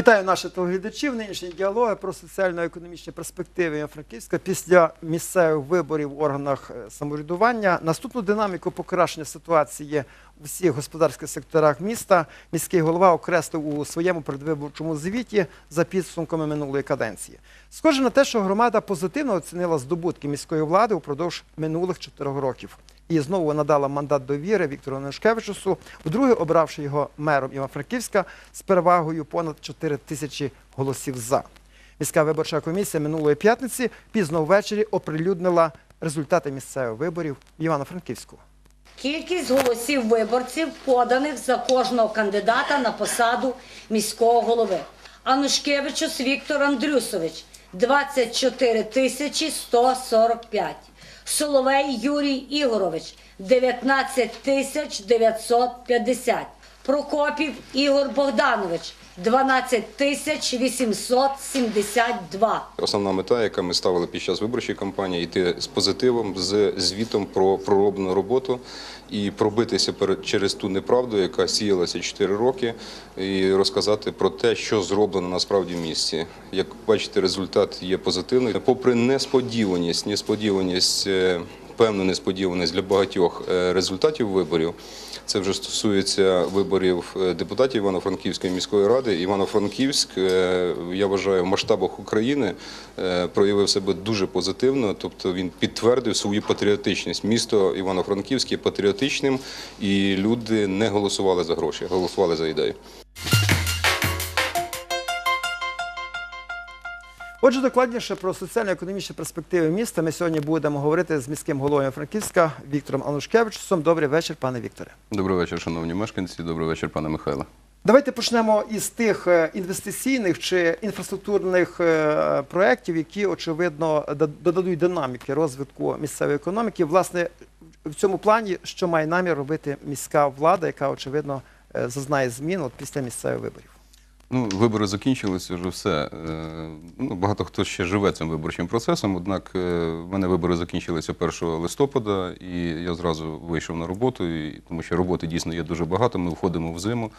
Вітаю наших телеглядачів. Нинішні діалоги про соціально-економічні перспективи Івано-Франківська після місцевих виборів в органах е, самоврядування. Наступну динаміку покращення ситуації у всіх господарських секторах міста міський голова окреслив у своєму передвиборчому звіті за підсумками минулої каденції. Схоже на те, що громада позитивно оцінила здобутки міської влади упродовж минулих чотирьох років. І знову надала мандат довіри Віктору Нешкевичусу, вдруге обравши його мером Івано-Франківська з перевагою понад 4 тисячі голосів за. Міська виборча комісія минулої п'ятниці пізно ввечері оприлюднила результати місцевих виборів Івано-Франківську. Кількість голосів виборців, поданих за кожного кандидата на посаду міського голови. Анушкевичус Віктор Андрюсович 24 тисячі 145. Соловей Юрій Ігорович 19 тисяч 950. Прокопів Ігор Богданович 12 тисяч 872. Основна мета, яка ми ставили під час виборчої кампанії, йти з позитивом, з звітом про пророблену роботу і пробитися через ту неправду, яка сіялася 4 роки, і розказати про те, що зроблено насправді в місті. Як бачите, результат є позитивний. Попри несподіваність, несподіваність. Певну несподіваність для багатьох е, результатів виборів. Це вже стосується виборів е, депутатів Івано-Франківської міської ради. Івано-Франківськ, е, я вважаю, в масштабах України проявив себе дуже позитивно, тобто він підтвердив свою патріотичність. Місто Івано-Франківськ є патріотичним, і люди не голосували за гроші, голосували за ідею. Отже, докладніше про соціально-економічні перспективи міста ми сьогодні будемо говорити з міським головою Франківська Віктором Анушкевичусом. Добрий вечір, пане Вікторе. Добрий вечір, шановні мешканці. Добрий вечір, пане Михайло. Давайте почнемо із тих е, інвестиційних чи інфраструктурних е, проєктів, які очевидно додадуть динаміки розвитку місцевої економіки. Власне, в цьому плані, що має намір робити міська влада, яка очевидно е, зазнає змін от після місцевих виборів. Ну, вибори закінчилися вже все. Е, Ну, багато хто ще живе цим виборчим процесом. Однак е, в мене вибори закінчилися 1 листопада, і я зразу вийшов на роботу, і, тому що роботи дійсно є дуже багато. Ми входимо в зиму,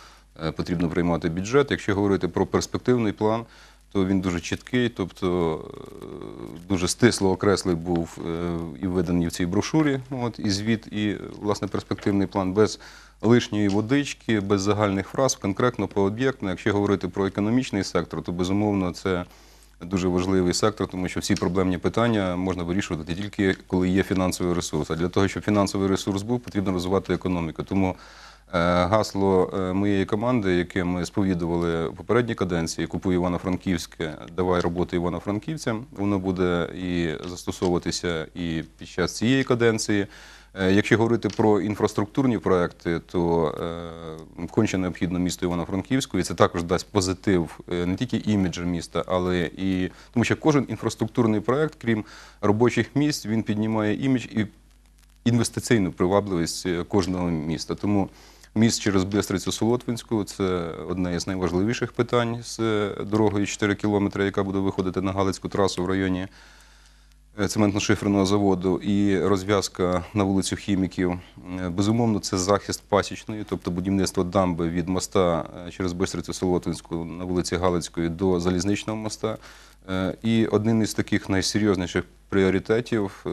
е, потрібно приймати бюджет. Якщо говорити про перспективний план, то він дуже чіткий, тобто е, дуже стисло окреслий був е, і виданий в цій брошурі. От і звіт, і власне перспективний план без лишньої водички, без загальних фраз, конкретно по об'єктно. Якщо говорити про економічний сектор, то безумовно це. Дуже важливий сектор, тому що всі проблемні питання можна вирішувати тільки коли є фінансовий ресурс. А для того, щоб фінансовий ресурс був, потрібно розвивати економіку. Тому гасло е, моєї команди, яке ми сповідували в попередній каденції, купуй Івано-Франківське, давай роботи Івано-Франківцям. Воно буде і застосовуватися і під час цієї каденції. Е, Якщо говорити про інфраструктурні проекти, то е, конче необхідно місто Івано-Франківську, і це також дасть позитив е, не тільки іміджу міста, але і тому, що кожен інфраструктурний проект, крім робочих місць, він піднімає імідж і інвестиційну привабливість е, кожного міста. Тому міст через Бистрицю Солотвинську це одне із найважливіших питань з е, дорогою 4 кілометри, яка буде виходити на Галицьку трасу в районі е, цементно-шиферного заводу і розв'язка на вулицю хіміків. Е, Безумовно, це захист пасічної, тобто будівництво дамби від моста через Бистрицю Солотвинську на вулиці Галицької до залізничного моста. І одним із таких найсерйозніших пріоритетів е,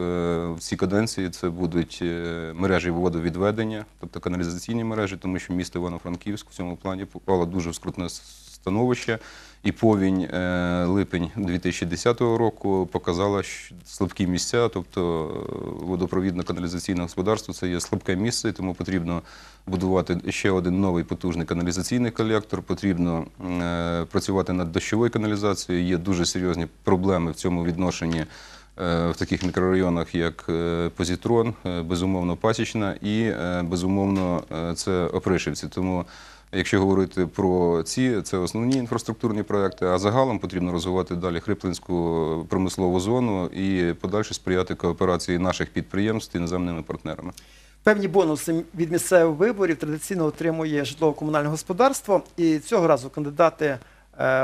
в цій каденції це будуть е, мережі водовідведення, тобто каналізаційні мережі, тому що місто Івано-Франківськ в цьому плані попало дуже в скрутне становище. І повінь е, липень 2010 року показала слабкі місця, тобто е, водопровідно-каналізаційне господарство це є слабке місце, тому потрібно будувати ще один новий потужний каналізаційний колектор. Потрібно працювати над дощовою каналізацією. Є дуже серйозні проблеми в цьому відношенні. Е, В таких мікрорайонах, як е, Позітрон, е, безумовно Пасічна і безумовно це Опришівці. Тому Якщо говорити про ці, це основні інфраструктурні проекти, а загалом потрібно розвивати далі Хриплинську промислову зону і подальше сприяти кооперації наших підприємств з іноземними партнерами. Певні бонуси від місцевих виборів традиційно отримує житлово-комунальне господарство. І цього разу кандидати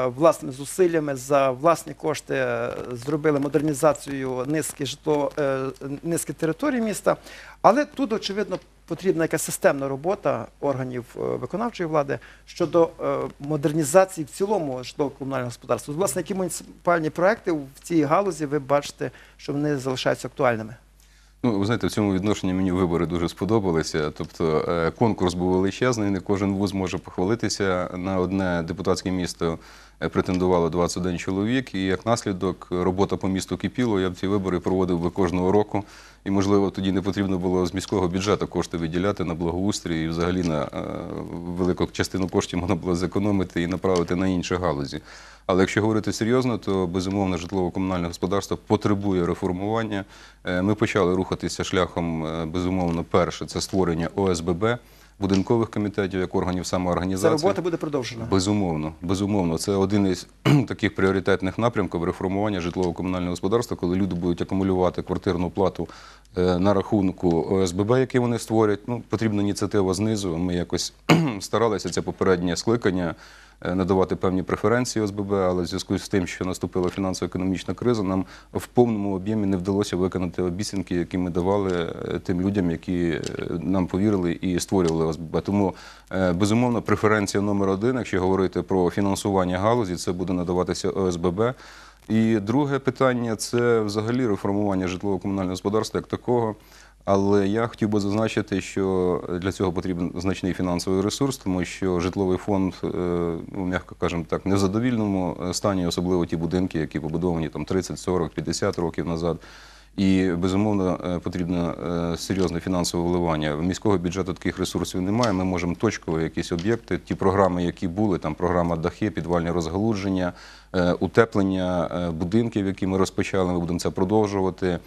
власними зусиллями за власні кошти е, зробили модернізацію низки житло, е, низки територій міста. Але тут, очевидно, потрібна якась системна робота органів е, виконавчої влади щодо е, модернізації в цілому житлово-комунального господарства. Власне, які муніципальні проекти в цій галузі ви бачите, що вони залишаються актуальними? Ну, ви знаєте, в цьому відношенні мені вибори дуже сподобалися. Тобто е, конкурс був величезний, не кожен вуз може похвалитися. На одне депутатське місто е, претендувало 21 чоловік, і як наслідок робота по місту кипіло. Я б ці вибори проводив би кожного року. І, можливо, тоді не потрібно було з міського бюджету кошти виділяти на благоустрій, і взагалі на е, велику частину коштів можна було зекономити і направити на інші галузі. Але якщо говорити серйозно, то безумовно житлово-комунальне господарство потребує реформування. Е, Ми почали рухатися шляхом, е, безумовно, перше це створення ОСББ, будинкових комітетів як органів Ця самоорганізації. робота буде продовжена. Безумовно, безумовно, це один із таких пріоритетних напрямків реформування житлово-комунального господарства, коли люди будуть акумулювати квартирну плату е, на рахунку ОСББ, який вони створять. Ну, потрібна ініціатива знизу. Ми якось старалися це попереднє скликання надавати певні преференції ОСББ, але в зв'язку з тим, що наступила фінансово-економічна криза, нам в повному об'ємі не вдалося виконати обіцянки, які ми давали е, тим людям, які е, нам повірили і створювали ОСББ. Тому е, безумовно преференція номер один, якщо говорити про фінансування галузі, це буде надаватися ОСББ. І друге питання це взагалі реформування житлово-комунального господарства як такого. Але я хотів би зазначити, що для цього потрібен значний фінансовий ресурс, тому що житловий фонд, е, ну, м'яко кажемо так, не в задовільному е, стані, особливо ті будинки, які побудовані там 30, 40, 50 років назад. І безумовно е, потрібно серйозне фінансове вливання. В міського бюджету таких ресурсів немає. Ми можемо точково якісь об'єкти, ті програми, які були, там програма дахи, підвальне розгалудження, утеплення будинків, які ми розпочали. Ми будемо це продовжувати.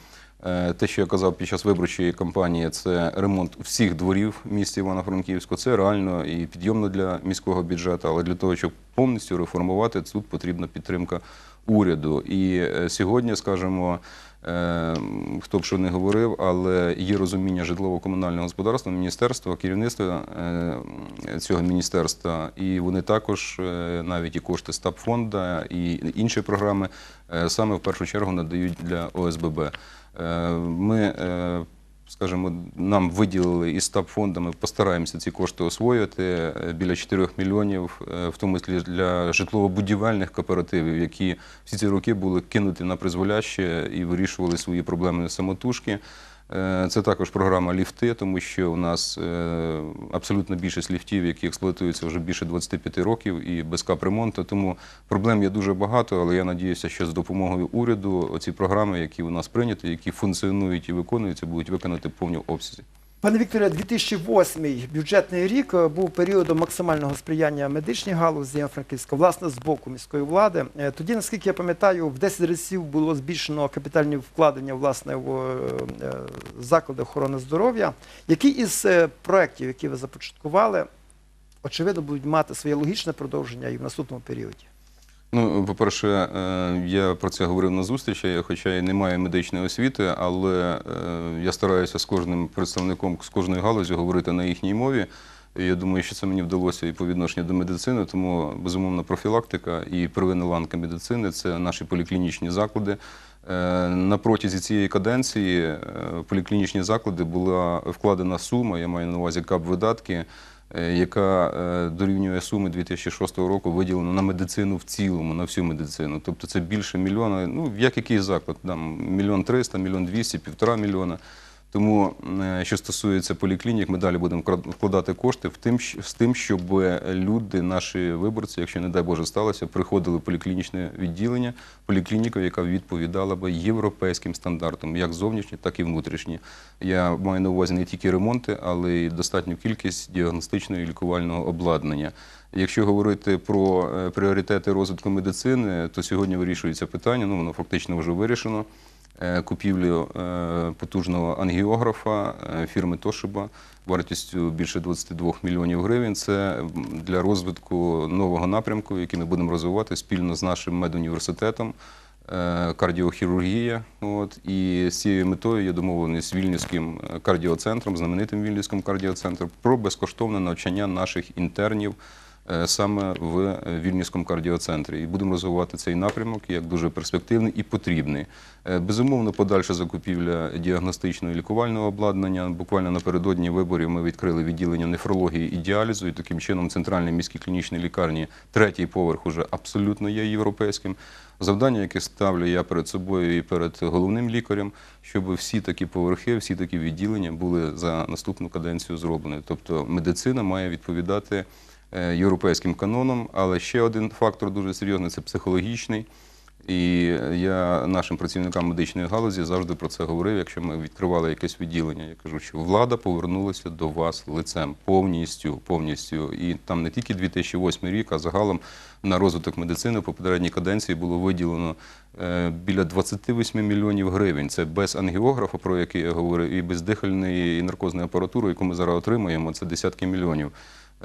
Е, Те, що я казав під час виборчої кампанії, це ремонт всіх дворів в місті Івано-Франківську. Це реально і підйомно для міського бюджету, але для того, щоб повністю реформувати, тут потрібна підтримка уряду. І е, сьогодні, скажімо, хто б що не говорив, але є розуміння житлово-комунального господарства, міністерства, керівництва е, цього міністерства, і вони також е, навіть і кошти стабфонда і інші програми е, саме в першу чергу надають для ОСББ. Е, Ми е, скажімо, нам виділили із стаб фондами, постараємося ці кошти освоїти е, біля 4 мільйонів, е, в тому числі для житлово-будівельних кооперативів, які всі ці роки були кинуті на призволяще і вирішували свої проблеми самотужки. Е, Це також програма ліфти, тому що у нас е, абсолютно більшість ліфтів, які експлуатуються вже більше 25 років і без капремонту. Тому проблем є дуже багато, але я надіюся, що з допомогою уряду оці програми, які у нас прийняті, які функціонують і виконуються, будуть виконати в повній обсязі. Пане Вікторе, 2008 бюджетний рік е, був періодом максимального сприяння медичній галузі Франківська, власне, з боку міської влади. Е, Тоді, наскільки я пам'ятаю, в 10 разів було збільшено капітальні вкладення власне в е, заклади охорони здоров'я. Які із проєктів, які ви започаткували, очевидно, будуть мати своє логічне продовження і в наступному періоді? Ну, по-перше, е, я про це говорив на зустрічі, хоча і не маю медичної освіти, але е, я стараюся з кожним представником з кожної галузі говорити на їхній мові. Я думаю, що це мені вдалося і по відношенню до медицини, тому безумовно профілактика і первинна ланка медицини це наші поліклінічні заклади. Е, На протязі цієї каденції в поліклінічні заклади була вкладена сума, я маю на увазі КАП видатки, яка е, дорівнює суми 2006 року виділено на медицину в цілому, на всю медицину. Тобто це більше мільйона, ну як який заклад, там мільйон триста, мільйон двісті, півтора мільйона. Тому, е, що стосується поліклінік, ми далі будемо вкладати кошти в тим, з тим, щоб люди, наші виборці, якщо не дай Боже сталося, приходили в поліклінічне відділення, поліклініка, яка відповідала би європейським стандартам, як зовнішні, так і внутрішні. Я маю на увазі не тільки ремонти, але й достатню кількість діагностичного і лікувального обладнання. Якщо говорити про е, пріоритети розвитку медицини, то сьогодні вирішується питання, ну воно фактично вже вирішено купівлю е, потужного ангіографа е, фірми Тошиба вартістю більше 22 мільйонів гривень. Це для розвитку нового напрямку, який ми будемо розвивати спільно з нашим медуніверситетом. е, Кардіохірургія, от і з цією метою є домовлений з Вільнюським е, кардіоцентром, знаменитим Вільнюським кардіоцентром, про безкоштовне навчання наших інтернів е, саме в е, Вільнюському кардіоцентрі. І будемо розвивати цей напрямок як дуже перспективний і потрібний. Е, Безумовно, подальша закупівля діагностичного і лікувального обладнання. Буквально напередодні виборів ми відкрили відділення нефрології і діалізу, і таким чином центральній міській клінічній лікарні третій поверх уже абсолютно є європейським. Завдання, яке ставлю я перед собою і перед головним лікарем, щоб всі такі поверхи, всі такі відділення були за наступну каденцію зроблені. Тобто медицина має відповідати е, європейським канонам, але ще один фактор дуже серйозний це психологічний. І я нашим працівникам медичної галузі завжди про це говорив. Якщо ми відкривали якесь відділення, я кажу, що влада повернулася до вас лицем повністю, повністю. І там не тільки 2008 рік, а загалом на розвиток медицини по попередній каденції було виділено е, біля 28 мільйонів гривень. Це без ангіографа, про який я говорив, і без дихальної і наркозної апаратури, яку ми зараз отримуємо. Це десятки мільйонів.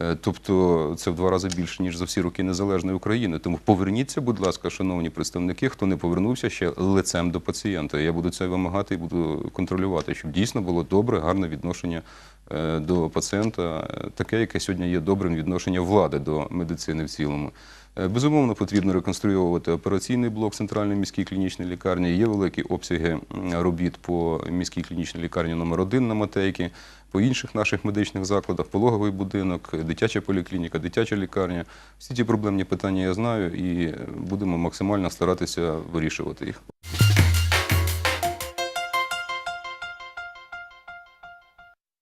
Е, Тобто це в два рази більше, ніж за всі роки незалежної України. Тому поверніться, будь ласка, шановні представники, хто не повернувся ще лицем до пацієнта. Я буду це вимагати і буду контролювати, щоб дійсно було добре, гарне відношення до пацієнта, е, таке, яке сьогодні є добрим відношення влади до медицини в цілому. Е, Безумовно, потрібно реконструювати операційний блок центральної міської клінічної лікарні. Є великі обсяги робіт по міській клінічній лікарні номер 1 на Матейки, по інших наших медичних закладах, пологовий будинок, дитяча поліклініка, дитяча лікарня. Всі ті проблемні питання я знаю і е, будемо максимально старатися вирішувати їх.